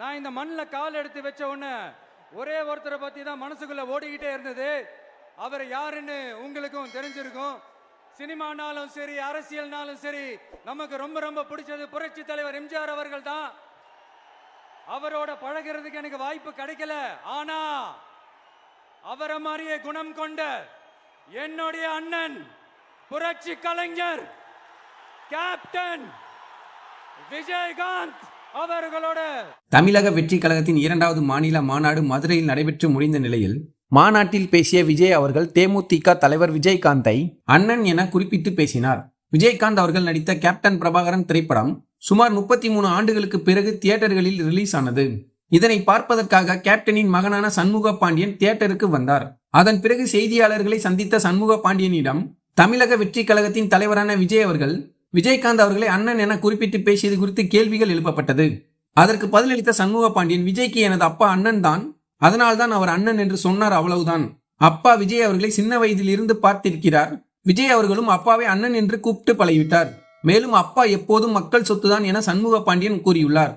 நான் இந்த மண்ணில் கால் எடுத்து வச்ச உடனே ஒரே ஒருத்தரை பற்றி தான் மனசுக்குள்ளே ஓடிக்கிட்டே இருந்தது. அவர் யாருன்னு உங்களுக்கும் தெரிஞ்சிருக்கும். சினிமானாலும் சரி அரசியல்னாலும் சரி நமக்கு ரொம்ப ரொம்ப பிடிச்சது புரட்சி தலைவர் எம்ஜிஆர் அவர்கள் தான். அவரோட பழகிறதுக்கு எனக்கு வாய்ப்பு கிடைக்கல. ஆனா அவரை மாதிரியே குணம் கொண்ட என்னுடைய அண்ணன் புரட்சி கலைஞர் கேப்டன் விஜயகாந்த் தமிழக வெற்றி கழகத்தின் இரண்டாவது மாநில மாநாடு மதுரையில் நடைபெற்று முடிந்த நிலையில் மாநாட்டில் பேசிய விஜய் அவர்கள் தேமுதிக தலைவர் விஜயகாந்தை அண்ணன் என குறிப்பிட்டு பேசினார். விஜயகாந்த் அவர்கள் நடித்த கேப்டன் பிரபாகரன் திரைப்படம் சுமார் முப்பத்தி மூணு ஆண்டுகளுக்கு பிறகு தியேட்டர்களில் ரிலீஸ் ஆனது. இதனை பார்ப்பதற்காக கேப்டனின் மகனான சண்முக பாண்டியன் தியேட்டருக்கு வந்தார். அதன் பிறகு செய்தியாளர்களை சந்தித்த சண்முக பாண்டியனிடம் தமிழக வெற்றி கழகத்தின் தலைவரான விஜய் அவர்கள் விஜயகாந்த் அவர்களை அண்ணன் என குறிப்பிட்டு பேசியது குறித்து கேள்விகள் எழுப்பப்பட்டது. அதற்கு பதிலளித்த சண்முக பாண்டியன் விஜய்க்கு எனது அப்பா அண்ணன் தான். அதனால்தான் அவர் அண்ணன் என்று சொன்னார் அவ்வளவுதான். அப்பா விஜய் அவர்களை சின்ன வயதில் இருந்து பார்த்திருக்கிறார். விஜய் அவர்களும் அப்பாவை அண்ணன் என்று கூப்பிட்டு பழகிவிட்டார். மேலும் அப்பா எப்போதும் மக்கள் சொத்துதான் என சண்முக பாண்டியன் கூறியுள்ளார்.